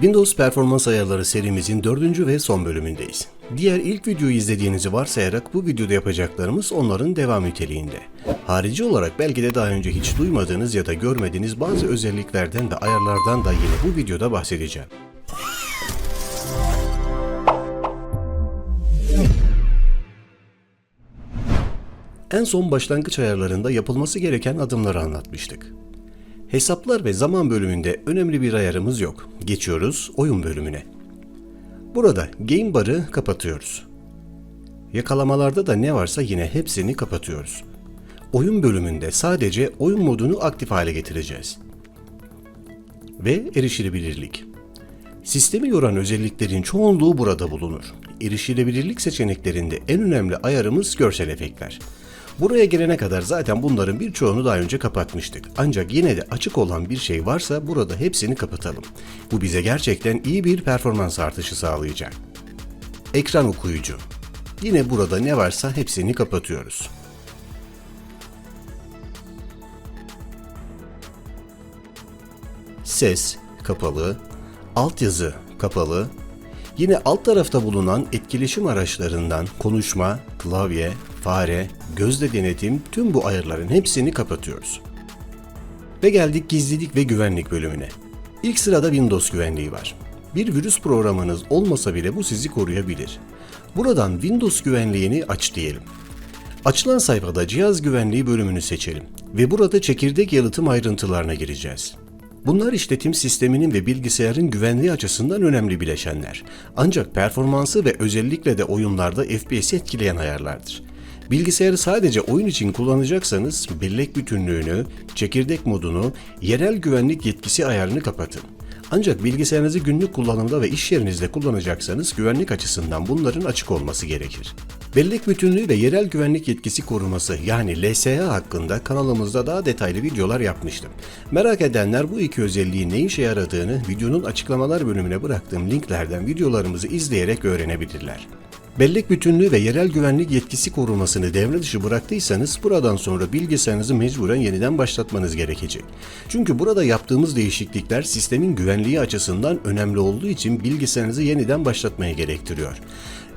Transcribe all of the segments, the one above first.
Windows performans ayarları serimizin dördüncü ve son bölümündeyiz. Diğer ilk videoyu izlediğinizi varsayarak bu videoda yapacaklarımız onların devam niteliğinde. Harici olarak belki de daha önce hiç duymadığınız ya da görmediğiniz bazı özelliklerden ve ayarlardan da yine bu videoda bahsedeceğim. En son başlangıç ayarlarında yapılması gereken adımları anlatmıştık. Hesaplar ve zaman bölümünde önemli bir ayarımız yok. Geçiyoruz oyun bölümüne. Burada Game Bar'ı kapatıyoruz. Yakalamalarda da ne varsa yine hepsini kapatıyoruz. Oyun bölümünde sadece oyun modunu aktif hale getireceğiz. Ve erişilebilirlik. Sistemi yoran özelliklerin çoğunluğu burada bulunur. Erişilebilirlik seçeneklerinde en önemli ayarımız görsel efektler. Buraya gelene kadar zaten bunların birçoğunu daha önce kapatmıştık. Ancak yine de açık olan bir şey varsa burada hepsini kapatalım. Bu bize gerçekten iyi bir performans artışı sağlayacak. Ekran okuyucu. Yine burada ne varsa hepsini kapatıyoruz. Ses kapalı, altyazı kapalı, Yine alt tarafta bulunan etkileşim araçlarından konuşma, klavye, fare, gözle denetim tüm bu ayarların hepsini kapatıyoruz. Ve geldik gizlilik ve güvenlik bölümüne. İlk sırada Windows güvenliği var. Bir virüs programınız olmasa bile bu sizi koruyabilir. Buradan Windows güvenliğini aç diyelim. Açılan sayfada cihaz güvenliği bölümünü seçelim ve burada çekirdek yalıtım ayrıntılarına gireceğiz. Bunlar işletim sisteminin ve bilgisayarın güvenliği açısından önemli bileşenler. Ancak performansı ve özellikle de oyunlarda FPS'i etkileyen ayarlardır. Bilgisayarı sadece oyun için kullanacaksanız bellek bütünlüğünü, çekirdek modunu, yerel güvenlik yetkisi ayarını kapatın. Ancak bilgisayarınızı günlük kullanımda ve iş yerinizde kullanacaksanız güvenlik açısından bunların açık olması gerekir. Bellek bütünlüğü ve yerel güvenlik yetkisi koruması yani LSA hakkında kanalımızda daha detaylı videolar yapmıştım. Merak edenler bu iki özelliğin ne işe yaradığını videonun açıklamalar bölümüne bıraktığım linklerden videolarımızı izleyerek öğrenebilirler. Bellek bütünlüğü ve yerel güvenlik yetkisi korumasını devre dışı bıraktıysanız buradan sonra bilgisayarınızı mecburen yeniden başlatmanız gerekecek. Çünkü burada yaptığımız değişiklikler sistemin güvenliği açısından önemli olduğu için bilgisayarınızı yeniden başlatmaya gerektiriyor.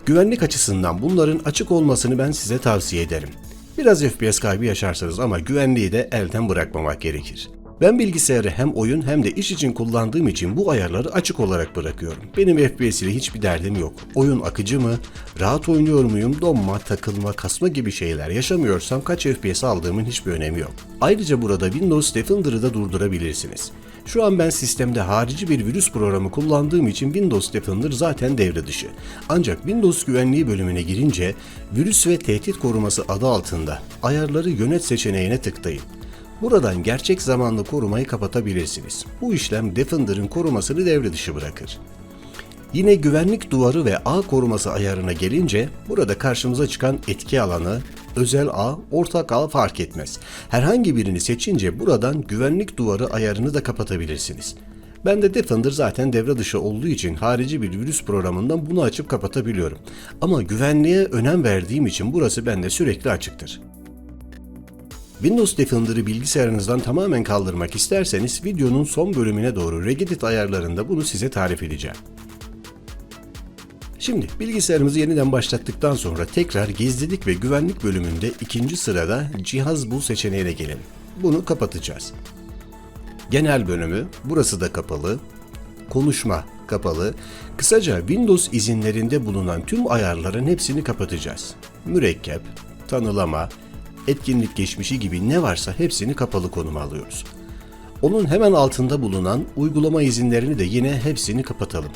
Güvenlik açısından bunların açık olmasını ben size tavsiye ederim. Biraz FPS kaybı yaşarsanız ama güvenliği de elden bırakmamak gerekir. Ben bilgisayarı hem oyun hem de iş için kullandığım için bu ayarları açık olarak bırakıyorum. Benim FPS ile hiçbir derdim yok. Oyun akıcı mı? Rahat oynuyor muyum? Donma, takılma, kasma gibi şeyler yaşamıyorsam kaç FPS aldığımın hiçbir önemi yok. Ayrıca burada Windows Defender'ı da durdurabilirsiniz. Şu an ben sistemde harici bir virüs programı kullandığım için Windows Defender zaten devre dışı. Ancak Windows güvenliği bölümüne girince virüs ve tehdit koruması adı altında ayarları yönet seçeneğine tıklayın. Buradan gerçek zamanlı korumayı kapatabilirsiniz. Bu işlem Defender'ın korumasını devre dışı bırakır. Yine güvenlik duvarı ve ağ koruması ayarına gelince burada karşımıza çıkan etki alanı, özel ağ, ortak ağ fark etmez. Herhangi birini seçince buradan güvenlik duvarı ayarını da kapatabilirsiniz. Ben de Defender zaten devre dışı olduğu için harici bir virüs programından bunu açıp kapatabiliyorum. Ama güvenliğe önem verdiğim için burası bende sürekli açıktır. Windows Defender'ı bilgisayarınızdan tamamen kaldırmak isterseniz videonun son bölümüne doğru Regedit ayarlarında bunu size tarif edeceğim. Şimdi bilgisayarımızı yeniden başlattıktan sonra tekrar gizlilik ve güvenlik bölümünde ikinci sırada cihaz bul seçeneğine gelelim. Bunu kapatacağız. Genel bölümü, burası da kapalı. Konuşma kapalı. Kısaca Windows izinlerinde bulunan tüm ayarların hepsini kapatacağız. Mürekkep, tanılama, etkinlik geçmişi gibi ne varsa hepsini kapalı konuma alıyoruz. Onun hemen altında bulunan uygulama izinlerini de yine hepsini kapatalım.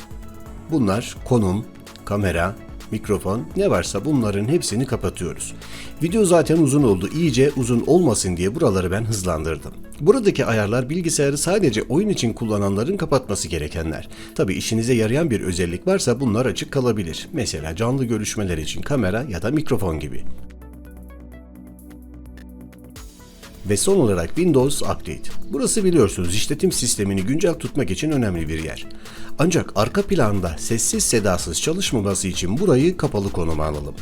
Bunlar konum, kamera, mikrofon ne varsa bunların hepsini kapatıyoruz. Video zaten uzun oldu. İyice uzun olmasın diye buraları ben hızlandırdım. Buradaki ayarlar bilgisayarı sadece oyun için kullananların kapatması gerekenler. Tabi işinize yarayan bir özellik varsa bunlar açık kalabilir. Mesela canlı görüşmeler için kamera ya da mikrofon gibi. Ve son olarak Windows Update. Burası biliyorsunuz işletim sistemini güncel tutmak için önemli bir yer. Ancak arka planda sessiz sedasız çalışmaması için burayı kapalı konuma alalım.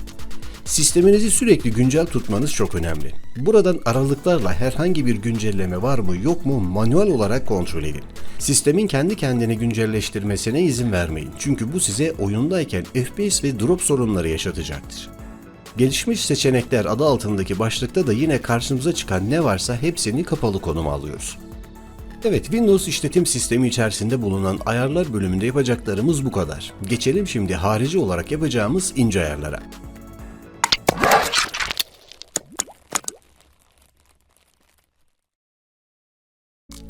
Sisteminizi sürekli güncel tutmanız çok önemli. Buradan aralıklarla herhangi bir güncelleme var mı yok mu manuel olarak kontrol edin. Sistemin kendi kendini güncelleştirmesine izin vermeyin. Çünkü bu size oyundayken FPS ve drop sorunları yaşatacaktır. Gelişmiş seçenekler adı altındaki başlıkta da yine karşımıza çıkan ne varsa hepsini kapalı konuma alıyoruz. Evet, Windows işletim sistemi içerisinde bulunan ayarlar bölümünde yapacaklarımız bu kadar. Geçelim şimdi harici olarak yapacağımız ince ayarlara.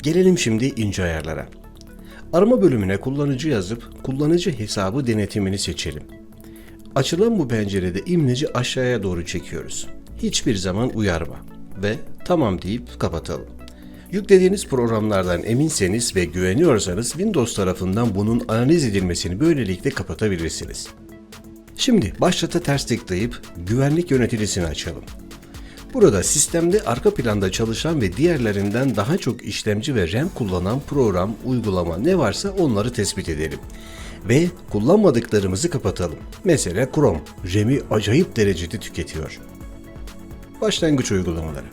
Gelelim şimdi ince ayarlara. Arama bölümüne kullanıcı yazıp kullanıcı hesabı denetimini seçelim. Açılan bu pencerede imleci aşağıya doğru çekiyoruz. Hiçbir zaman uyarma ve tamam deyip kapatalım. Yüklediğiniz programlardan eminseniz ve güveniyorsanız Windows tarafından bunun analiz edilmesini böylelikle kapatabilirsiniz. Şimdi başlata ters tıklayıp güvenlik yöneticisini açalım. Burada sistemde arka planda çalışan ve diğerlerinden daha çok işlemci ve RAM kullanan program, uygulama ne varsa onları tespit edelim. Ve kullanmadıklarımızı kapatalım. Mesela Chrome, RAM'i acayip derecede tüketiyor. Başlangıç uygulamaları.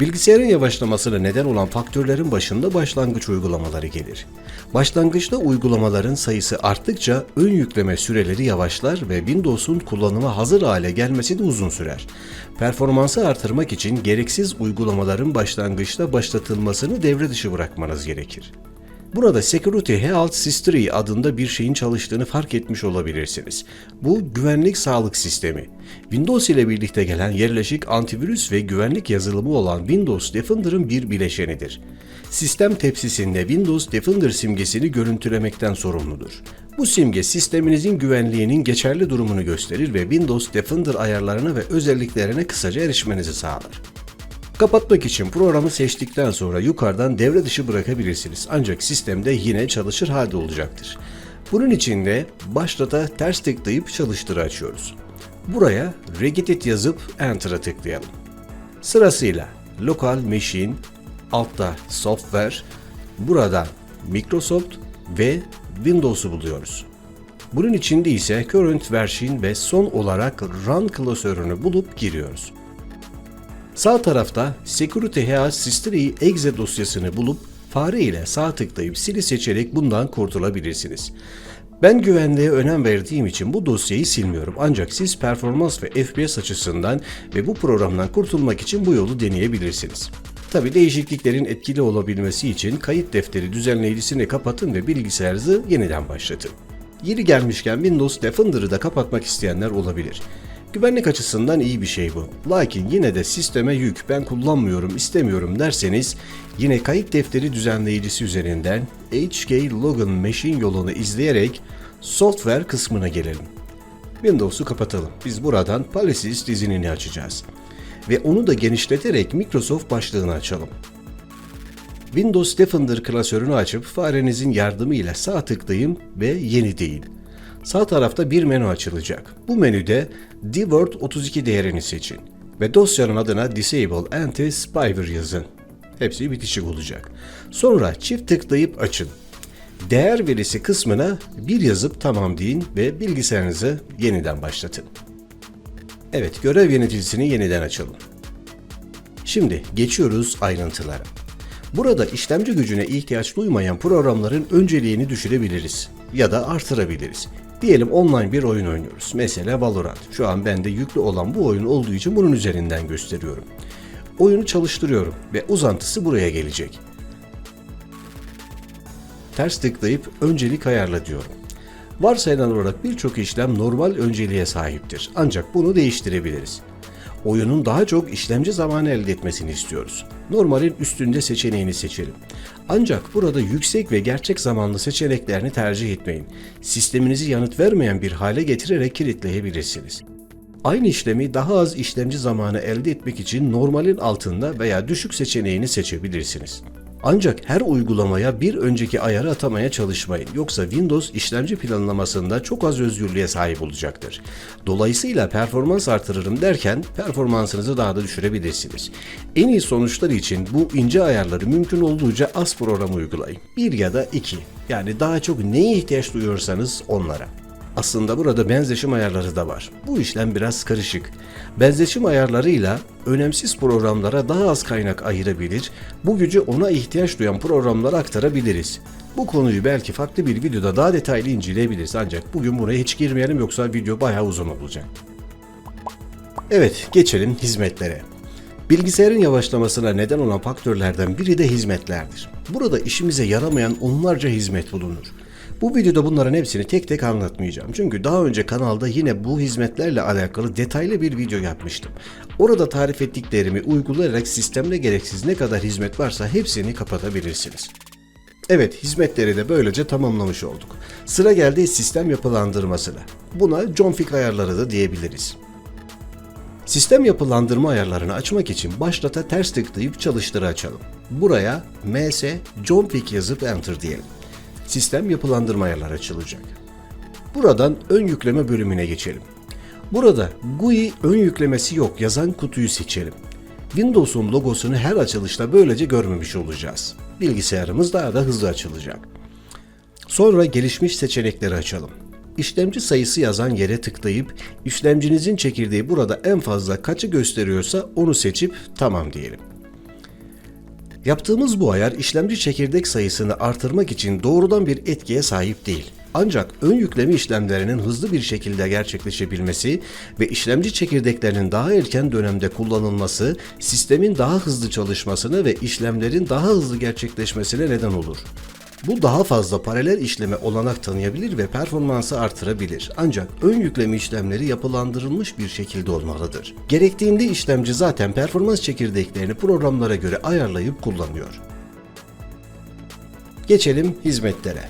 Bilgisayarın yavaşlamasına neden olan faktörlerin başında başlangıç uygulamaları gelir. Başlangıçta uygulamaların sayısı arttıkça ön yükleme süreleri yavaşlar ve Windows'un kullanıma hazır hale gelmesi de uzun sürer. Performansı artırmak için gereksiz uygulamaların başlangıçta başlatılmasını devre dışı bırakmanız gerekir. Burada Security Health History adında bir şeyin çalıştığını fark etmiş olabilirsiniz. Bu güvenlik sağlık sistemi. Windows ile birlikte gelen yerleşik antivirüs ve güvenlik yazılımı olan Windows Defender'ın bir bileşenidir. Sistem tepsisinde Windows Defender simgesini görüntülemekten sorumludur. Bu simge sisteminizin güvenliğinin geçerli durumunu gösterir ve Windows Defender ayarlarına ve özelliklerine kısaca erişmenizi sağlar. Kapatmak için programı seçtikten sonra yukarıdan devre dışı bırakabilirsiniz. Ancak sistemde yine çalışır halde olacaktır. Bunun için de başlata ters tıklayıp çalıştırı açıyoruz. Buraya Regedit yazıp Enter'a tıklayalım. Sırasıyla Local Machine, altta Software, burada Microsoft ve Windows'u buluyoruz. Bunun içinde ise Current Version ve son olarak Run klasörünü bulup giriyoruz. Sağ tarafta Security Health History exe dosyasını bulup fare ile sağ tıklayıp sili seçerek bundan kurtulabilirsiniz. Ben güvenliğe önem verdiğim için bu dosyayı silmiyorum ancak siz performans ve FPS açısından ve bu programdan kurtulmak için bu yolu deneyebilirsiniz. Tabi değişikliklerin etkili olabilmesi için kayıt defteri düzenleyicisini kapatın ve bilgisayarınızı yeniden başlatın. Yeri gelmişken Windows Defender'ı da kapatmak isteyenler olabilir. Güvenlik açısından iyi bir şey bu. Lakin yine de sisteme yük ben kullanmıyorum istemiyorum derseniz yine kayıt defteri düzenleyicisi üzerinden HK Logan Machine yolunu izleyerek software kısmına gelelim. Windows'u kapatalım. Biz buradan Policies dizinini açacağız. Ve onu da genişleterek Microsoft başlığını açalım. Windows Defender klasörünü açıp farenizin yardımıyla sağ tıklayın ve yeni deyin. Sağ tarafta bir menü açılacak. Bu menüde dword 32 değerini seçin ve dosyanın adına Disable Anti-Spyware yazın. Hepsi bitişik olacak. Sonra çift tıklayıp açın. Değer verisi kısmına bir yazıp tamam deyin ve bilgisayarınızı yeniden başlatın. Evet, görev yöneticisini yeniden açalım. Şimdi geçiyoruz ayrıntılara. Burada işlemci gücüne ihtiyaç duymayan programların önceliğini düşürebiliriz ya da artırabiliriz. Diyelim online bir oyun oynuyoruz. Mesela Valorant. Şu an bende yüklü olan bu oyun olduğu için bunun üzerinden gösteriyorum. Oyunu çalıştırıyorum ve uzantısı buraya gelecek. Ters tıklayıp öncelik ayarla diyorum. Varsayılan olarak birçok işlem normal önceliğe sahiptir. Ancak bunu değiştirebiliriz. Oyunun daha çok işlemci zamanı elde etmesini istiyoruz. Normalin üstünde seçeneğini seçelim. Ancak burada yüksek ve gerçek zamanlı seçeneklerini tercih etmeyin. Sisteminizi yanıt vermeyen bir hale getirerek kilitleyebilirsiniz. Aynı işlemi daha az işlemci zamanı elde etmek için normalin altında veya düşük seçeneğini seçebilirsiniz. Ancak her uygulamaya bir önceki ayarı atamaya çalışmayın. Yoksa Windows işlemci planlamasında çok az özgürlüğe sahip olacaktır. Dolayısıyla performans artırırım derken performansınızı daha da düşürebilirsiniz. En iyi sonuçlar için bu ince ayarları mümkün olduğunca az program uygulayın. Bir ya da iki. Yani daha çok neye ihtiyaç duyuyorsanız onlara. Aslında burada benzeşim ayarları da var. Bu işlem biraz karışık. Benzeşim ayarlarıyla önemsiz programlara daha az kaynak ayırabilir, bu gücü ona ihtiyaç duyan programlara aktarabiliriz. Bu konuyu belki farklı bir videoda daha detaylı inceleyebiliriz ancak bugün buraya hiç girmeyelim yoksa video bayağı uzun olacak. Evet, geçelim hizmetlere. Bilgisayarın yavaşlamasına neden olan faktörlerden biri de hizmetlerdir. Burada işimize yaramayan onlarca hizmet bulunur. Bu videoda bunların hepsini tek tek anlatmayacağım. Çünkü daha önce kanalda yine bu hizmetlerle alakalı detaylı bir video yapmıştım. Orada tarif ettiklerimi uygulayarak sistemde gereksiz ne kadar hizmet varsa hepsini kapatabilirsiniz. Evet, hizmetleri de böylece tamamlamış olduk. Sıra geldi sistem yapılandırmasına. Buna config ayarları da diyebiliriz. Sistem yapılandırma ayarlarını açmak için başlata ters tıklayıp çalıştırı açalım. Buraya ms config yazıp enter diyelim. Sistem yapılandırma ayarları açılacak. Buradan ön yükleme bölümüne geçelim. Burada GUI ön yüklemesi yok yazan kutuyu seçelim. Windows'un logosunu her açılışta böylece görmemiş olacağız. Bilgisayarımız daha da hızlı açılacak. Sonra gelişmiş seçenekleri açalım. İşlemci sayısı yazan yere tıklayıp işlemcinizin çekirdeği burada en fazla kaçı gösteriyorsa onu seçip tamam diyelim. Yaptığımız bu ayar işlemci çekirdek sayısını artırmak için doğrudan bir etkiye sahip değil. Ancak ön yükleme işlemlerinin hızlı bir şekilde gerçekleşebilmesi ve işlemci çekirdeklerinin daha erken dönemde kullanılması sistemin daha hızlı çalışmasına ve işlemlerin daha hızlı gerçekleşmesine neden olur. Bu daha fazla paralel işleme olanak tanıyabilir ve performansı artırabilir. Ancak ön yükleme işlemleri yapılandırılmış bir şekilde olmalıdır. Gerektiğinde işlemci zaten performans çekirdeklerini programlara göre ayarlayıp kullanıyor. Geçelim hizmetlere.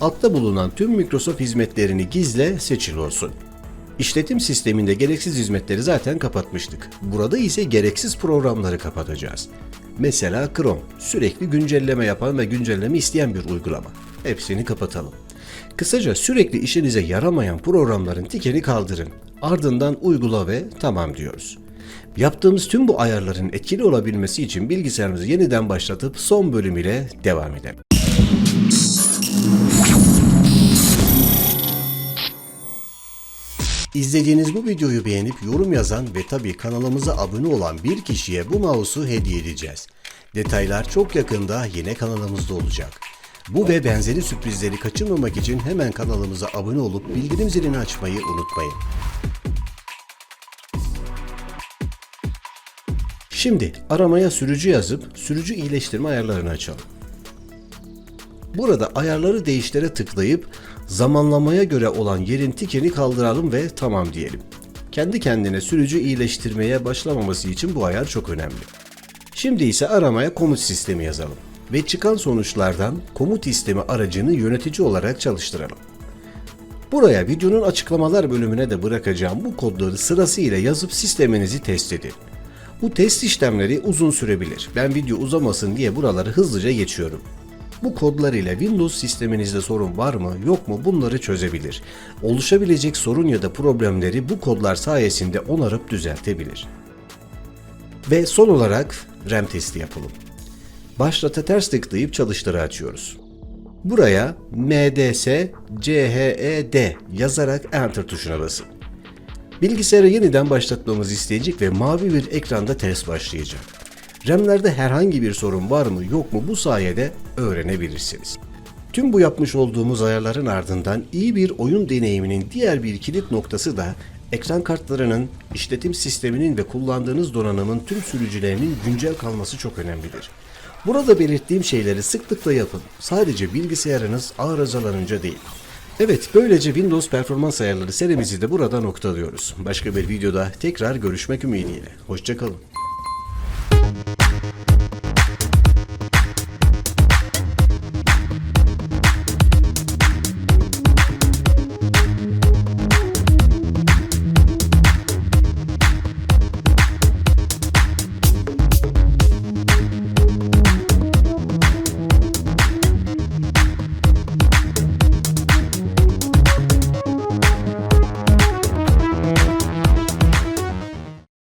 Altta bulunan tüm Microsoft hizmetlerini gizle seçil olsun. İşletim sisteminde gereksiz hizmetleri zaten kapatmıştık. Burada ise gereksiz programları kapatacağız. Mesela Chrome, sürekli güncelleme yapan ve güncelleme isteyen bir uygulama. Hepsini kapatalım. Kısaca sürekli işinize yaramayan programların tikeni kaldırın. Ardından uygula ve tamam diyoruz. Yaptığımız tüm bu ayarların etkili olabilmesi için bilgisayarımızı yeniden başlatıp son bölüm ile devam edelim. İzlediğiniz bu videoyu beğenip yorum yazan ve tabii kanalımıza abone olan bir kişiye bu mouse'u hediye edeceğiz. Detaylar çok yakında yine kanalımızda olacak. Bu ve benzeri sürprizleri kaçırmamak için hemen kanalımıza abone olup bildirim zilini açmayı unutmayın. Şimdi aramaya sürücü yazıp sürücü iyileştirme ayarlarını açalım. Burada ayarları değiştere tıklayıp zamanlamaya göre olan yerin tikeni kaldıralım ve tamam diyelim. Kendi kendine sürücü iyileştirmeye başlamaması için bu ayar çok önemli. Şimdi ise aramaya komut sistemi yazalım ve çıkan sonuçlardan komut istemi aracını yönetici olarak çalıştıralım. Buraya videonun açıklamalar bölümüne de bırakacağım bu kodları sırasıyla yazıp sisteminizi test edin. Bu test işlemleri uzun sürebilir. Ben video uzamasın diye buraları hızlıca geçiyorum. Bu kodlar ile Windows sisteminizde sorun var mı yok mu bunları çözebilir. Oluşabilecek sorun ya da problemleri bu kodlar sayesinde onarıp düzeltebilir. Ve son olarak RAM testi yapalım. Başlata ters tıklayıp çalıştırı açıyoruz. Buraya MDS CHED yazarak Enter tuşuna basın. Bilgisayarı yeniden başlatmamızı isteyecek ve mavi bir ekranda test başlayacak. RAM'lerde herhangi bir sorun var mı yok mu bu sayede öğrenebilirsiniz. Tüm bu yapmış olduğumuz ayarların ardından iyi bir oyun deneyiminin diğer bir kilit noktası da ekran kartlarının, işletim sisteminin ve kullandığınız donanımın tüm sürücülerinin güncel kalması çok önemlidir. Burada belirttiğim şeyleri sıklıkla yapın. Sadece bilgisayarınız arızalanınca değil. Evet, böylece Windows performans ayarları serimizi de burada noktalıyoruz. Başka bir videoda tekrar görüşmek ümidiyle. Hoşçakalın.